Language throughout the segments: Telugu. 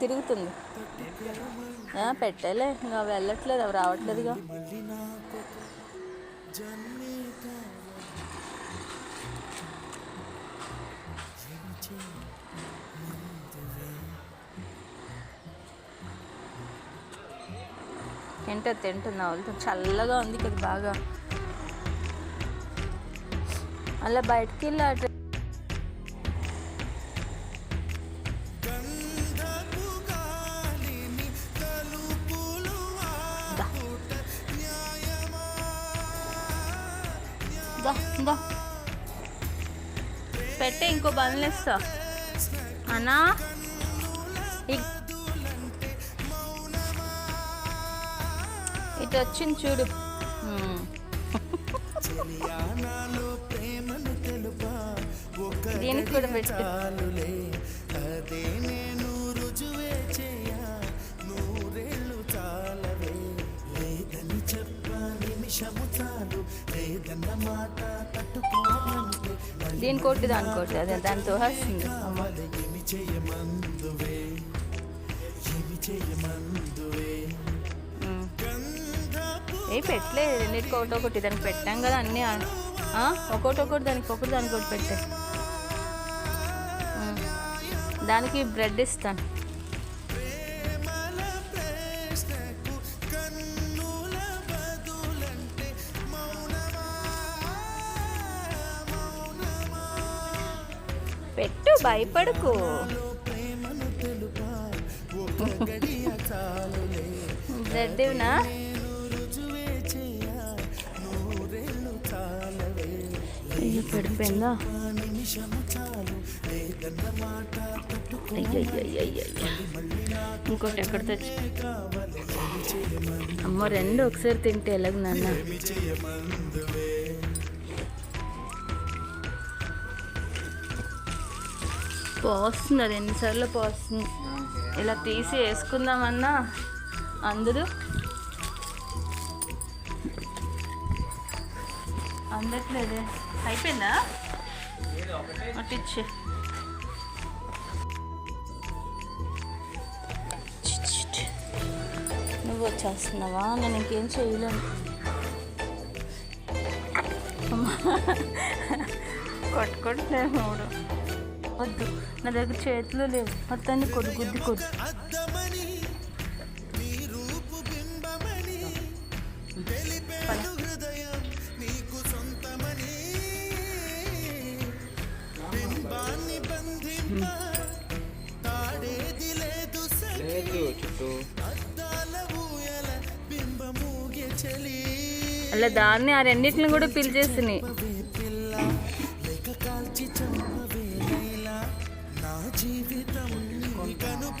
తిరుగుతుంది. ఆ, ఇంకా వెళ్ళట్లేదు అవి రావట్లేదుగా తింటుంది తింటుంది నవ్వులుతుంది చల్లగా ఉంది కదా బాగా. అలా బయటికి వెళ్ళి దా, దా. పెట్టే ఇంకో బండ్లు ఇస్తా అన్నా ఇటు వచ్చింది చూడు ఉమ్. చెలియానాలో ప్రేమను తెలుపా ఒక దీనికి కూడా పెట్టు దీని కొట్టి దాని కొట్టి అదే దాంతో వస్తుంది. ఏ పెట్టలేదు రెండింటికి ఒకటి ఒకటి దానికి పెట్టాం కదా అన్నీ? ఒకటి ఒకటి దానికి ఒకటి దానికి ఒకటి పెట్టే. దానికి బ్రెడ్ ఇస్తాను. పెట్టు భయపడుకు. చాలవే అయ్యో పడిపోయిందా ఇంకోటి ఎక్కడ తెచ్చి? అమ్మ రెండు ఒకసారి తింటే ఎలాగ నాన్న? పోస్తుంది అది ఎన్నిసార్లు పోస్తుంది ఇలా తీసి వేసుకుందామన్నా అందరూ అందట్లేదే. అయిపోయిందా? అటు నువ్వు వచ్చేస్తున్నావా? నేను ఇంకేం చేయలేను. అమ్మా. కొట్టుకుంటున్నాను మూడు. వద్దు నా దగ్గర చేతులు లేవు. మొత్తాన్ని కొడు ఊయల బింబమూగే చలి అలా దాన్ని ఆ రెండింటిని కూడా పిలిచేసినాయి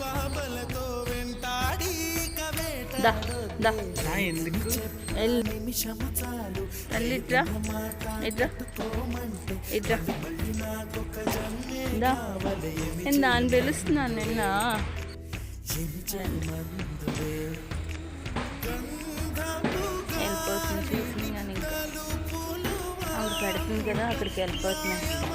పాపలతో వెంటాడి నిమిషము చాలు. ఇట్రా? ఇట్రా? ఇట్రా? పిలుస్తున్నాను నిన్న. ఏమి చేయమందువే గంధపు వెళ్ళిపోతుంది చూసింది కానీ ఇంకా. ఆవిడ పెడుతుంది కదా అక్కడికి వెళ్ళిపోతున్నాను.